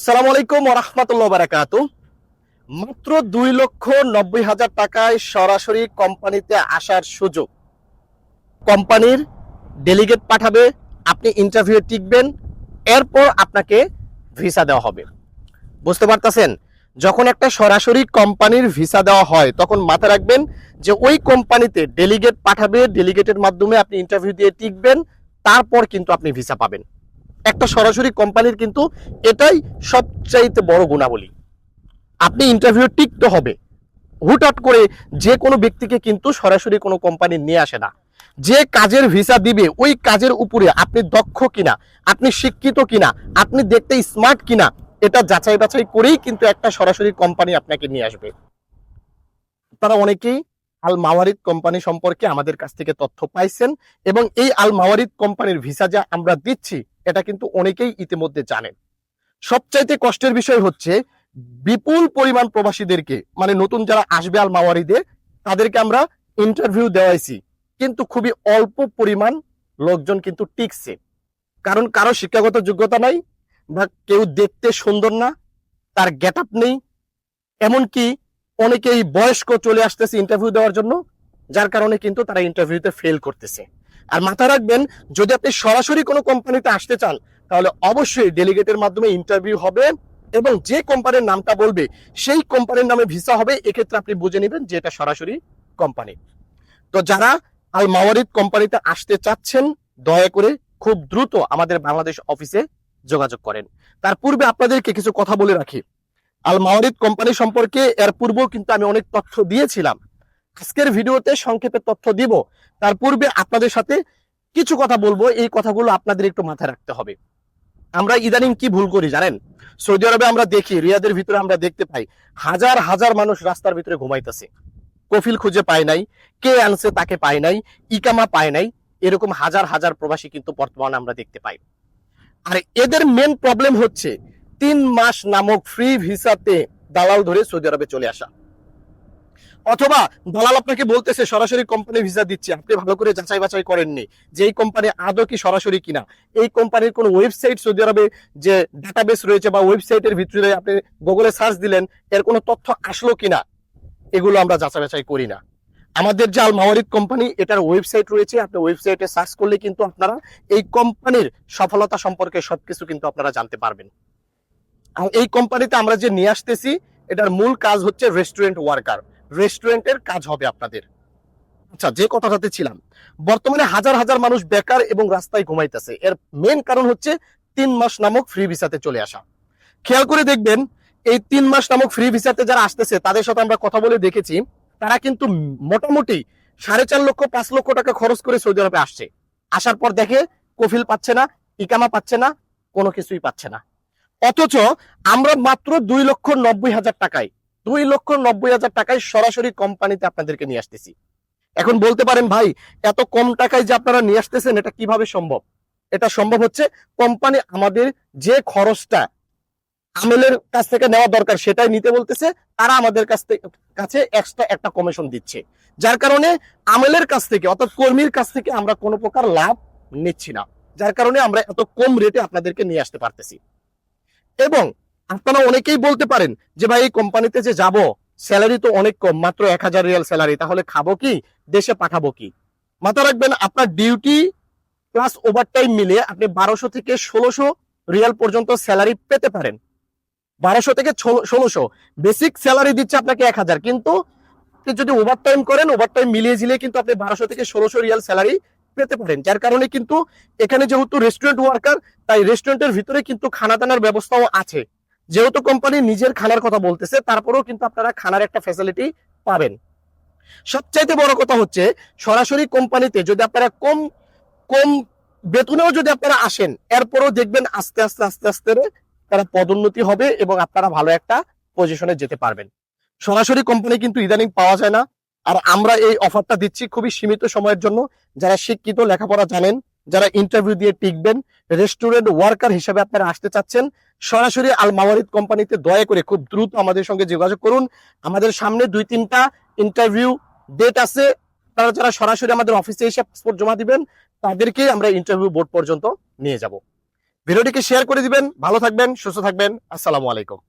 আসসালামু আলাইকুম রহমতুল্লাহ বারাকাতু মাত্র দুই লক্ষ নব্বই হাজার টাকায় সরাসরি কোম্পানিতে আসার সুযোগ। কোম্পানির ডেলিগেট পাঠাবে, আপনি ইন্টারভিউ টিকবেন, এরপর আপনাকে ভিসা দেওয়া হবে। বুঝতে পারতেছেন? যখন একটা সরাসরি কোম্পানির ভিসা দেওয়া হয়, তখন মাথায় রাখবেন যে ওই কোম্পানিতে ডেলিগেট পাঠাবে, ডেলিগেটের মাধ্যমে আপনি ইন্টারভিউ দিয়ে টিকবেন, তারপর কিন্তু আপনি ভিসা পাবেন। একটা সরাসরি কোম্পানির কিন্তু এটাই সবচাইতে বড় গুণাবলী। আপনি ইন্টারভিউ টিকতে হবে। হুটহাট করে যে কোনো ব্যক্তিকে কিন্তু সরাসরি কোনো কোম্পানি নিয়ে আসে না। যে কাজের ভিসা দিবে, ওই কাজের উপরে আপনি দক্ষ কিনা, আপনি শিক্ষিত কিনা, আপনি দেখতে স্মার্ট কিনা, এটা যাচাই বাছাই করেই কিন্তু একটা সরাসরি কোম্পানি আপনাকে নিয়ে আসবে। তারা অনেকেই আল মাওয়ারিদ কোম্পানি সম্পর্কে আমাদের কাছ থেকে তথ্য পাইছেন এবং এই আল মাওয়ারিদ কোম্পানির ভিসা যা আমরা দিচ্ছি এটা কিন্তু অনেকেই ইতিমধ্যে জানেন। সবচাইতে কষ্টের বিষয় হচ্ছে, বিপুল পরিমাণ প্রবাসীদেরকে মানে নতুন যারা আসবে আল মাওয়ারিদে তাদেরকে আমরা ইন্টারভিউ দেওয়াইছি। কিন্তু খুবই অল্প পরিমাণ লোকজন কিন্তু টিকছে। কারণ কারও শিক্ষাগত যোগ্যতা নাই, বা কেউ দেখতে সুন্দর না, তার গেট আপ নেই। এমনকি অনেকেই বয়স্ক চলে আসতেছে ইন্টারভিউ দেওয়ার জন্য, যার কারণে কিন্তু তারা ইন্টারভিউতে ফেল করতেছে। আর মাথায় রাখবেন, যদি আপনি সরাসরি কোনো কোম্পানিতে আসতে চান, তাহলে অবশ্যই ডেলিগেটের মাধ্যমে ইন্টারভিউ হবে এবং যে কোম্পানির নামটা বলবে, সেই কোম্পানির নামে ভিসা হবে, এক্ষেত্রে আপনি বুঝে নেবেন যে এটা সরাসরি কোম্পানি তো যারা আল মাওয়ারিদ কোম্পানিতে আসতে চাচ্ছেন, দয়া করে খুব দ্রুত আমাদের বাংলাদেশ অফিসে যোগাযোগ করেন। তার পূর্বে আপনাদেরকে কিছু কথা বলে রাখি। আল মাওয়ারিদ কোম্পানি সম্পর্কে এর পূর্বেও কিন্তু আমি অনেক তথ্য দিয়েছিলাম। আজকের ভিডিওতে সংক্ষেপে তথ্য দিব। তার পূর্বে আপনাদের সাথে কিছু কথা বলব। এই কথাগুলো আপনাদের একটু মাথায় রাখতে হবে। আমরা ইদানিং কি ভুল করি জানেন? সৌদি আরবে আমরা দেখি, রিয়াদের ভিতরে আমরা দেখতে পাই, হাজার হাজার মানুষ রাস্তার ভিতরে ঘুমাইতেছে। কফিল খুঁজে পায় নাই, কে আনছে তাকে পায় নাই, ইকামা পায় নাই, এরকম হাজার হাজার প্রবাসী কিন্তু বর্তমানে আমরা দেখতে পাই। আর এদের মেন প্রবলেম হচ্ছে, তিন মাস নামক ফ্রি ভিসাতে দালাল ধরে সৌদি আরবে চলে আসা। অথবা দালাল আপনাকে বলতেছে, সরাসরি কোম্পানি ভিসা দিচ্ছে, আপনি ভালো করে যাচাই বাছাই করেননি। যে এই কোম্পানি আদৌ কি সরাসরি কিনা, এই কোম্পানির কোনো ওয়েবসাইট সৌদি আরবে যে ডাটাবেস রয়েছে বা ওয়েবসাইটের ভিতরে আপনি গুগলে সার্চ দিলেন, এর কোনো তথ্য আসলো কিনা, এগুলো আমরা যাচাই বাছাই করি না। আমাদের যে আল মাওয়ারিদ কোম্পানি এটার ওয়েবসাইট রয়েছে, আপনি ওয়েবসাইটে সার্চ করলে কিন্তু আপনারা এই কোম্পানির সফলতা সম্পর্কে সবকিছু কিন্তু আপনারা জানতে পারবেন। এই কোম্পানিতে আমরা যে নিয়ে আসতেছি, এটার মূল কাজ হচ্ছে রেস্টুরেন্ট ওয়ার্কার রেস্টুরেন্টের কাজ হবে আপনাদের। আচ্ছা যে কথাটাতে ছিলাম, বর্তমানে হাজার হাজার মানুষ বেকার এবং রাস্তায় ঘুমাইতেছে। এর মেন কারণ হচ্ছে তিন মাস নামক ফ্রি ভিসাতে চলে আসা। খেয়াল করে দেখবেন, এই তিন মাস নামক ফ্রি ভিসাতে যারা আসতেছে, তাদের সাথে আমরা কথা বলে দেখেছি, তারা কিন্তু মোটামুটি সাড়ে চার লক্ষ, পাঁচ লক্ষ টাকা খরচ করে সৌদি আরবে আসছে। আসার পর দেখে কফিল পাচ্ছে না, ইকামা পাচ্ছে না, কোনো কিছুই পাচ্ছে না। অথচ আমরা মাত্র দুই লক্ষ নব্বই হাজার টাকায় দুই লক্ষ নব্বই হাজার টাকায় সরাসরি কোম্পানিতে আপনাদেরকে নিয়ে আসতেছি। এখন বলতে পারেন, ভাই, এত কম টাকায় যে আপনারা নিয়ে আসতেছেন, এটা কীভাবে সম্ভব? এটা সম্ভব হচ্ছে কোম্পানি আমাদের যে খরচটা আমেলের কাছ থেকে নেওয়া দরকার সেটাই নিতে বলতেছে, তারা আমাদের কাছ থেকে, কাছে এক্সট্রা একটা কমিশন দিচ্ছে। যার কারণে আমেলের কাছ থেকে, অর্থাৎ কর্মীর কাছ থেকে আমরা কোনো প্রকার লাভ নিচ্ছি না। যার কারণে আমরা এত কম রেটে আপনাদেরকে নিয়ে আসতে পারতেছি। এবং আপনারা অনেকেই বলতে পারেন যে, ভাই, এই কোম্পানিতে যে যাব স্যালারি তো অনেক কম, মাত্র এক হাজার রিয়াল স্যালারি তাহলে খাব কি? দেশে পাঠাবো কি? মাথা রাখবেন, আপনার ডিউটি প্লাস ওভারটাইম মিলে আপনি বারোশো থেকে ষোলোশো রিয়াল পর্যন্ত স্যালারি পেতে পারেন। বারোশো থেকে ষোলোশো। বেসিক স্যালারি দিচ্ছে আপনাকে এক হাজার, কিন্তু আপনি যদি ওভারটাইম করেন ওভারটাইম মিলিয়ে ঝিলিয়ে কিন্তু আপনি বারোশো থেকে ষোলোশো রিয়াল স্যালারি পেতে পারেন। যার কারণে কিন্তু এখানে যেহেতু রেস্টুরেন্ট ওয়ার্কার তাই রেস্টুরেন্টের ভিতরে কিন্তু খানা দানার ব্যবস্থাও আছে। যেহেতু কোম্পানি নিজের খানার কথা বলতেছে, তারপরেও কিন্তু আপনারা খানার একটা ফ্যাসিলিটি পাবেন। সবচাইতে বড় কথা হচ্ছে, সরাসরি কোম্পানিতে যদি আপনারা কম কম বেতনেও যদি আপনারা আসেন, এরপরও দেখবেন আস্তে আস্তে আস্তে আস্তে তারা পদোন্নতি হবে এবং আপনারা ভালো একটা পজিশনে যেতে পারবেন। সরাসরি কোম্পানি কিন্তু ইদানিং পাওয়া যায় না। আর আমরা এই অফারটা দিচ্ছি খুবই সীমিত সময়ের জন্য। যারা শিক্ষিত, লেখাপড়া জানেন যারা ইন্টারভিউ দিয়ে টিকবেন রেস্টুরেন্ট ওয়ার্কার হিসেবে আপনারা আসতে চাচ্ছেন, সরাসরি আল মাওয়ারিদ কোম্পানিতে দয়া করে খুব দ্রুত আমাদের সঙ্গে যোগাযোগ করুন। আমাদের সামনে দুই তিনটা ইন্টারভিউ ডেট আছে। তারা যারা সরাসরি আমাদের অফিসে এসে পাসপোর্ট জমা দিবেন তাদেরকে আমরা ইন্টারভিউ বোর্ড পর্যন্ত নিয়ে যাব। ভিডিওটিকে শেয়ার করে দিবেন। ভালো থাকবেন, সুস্থ থাকবেন। আসসালামু আলাইকুম।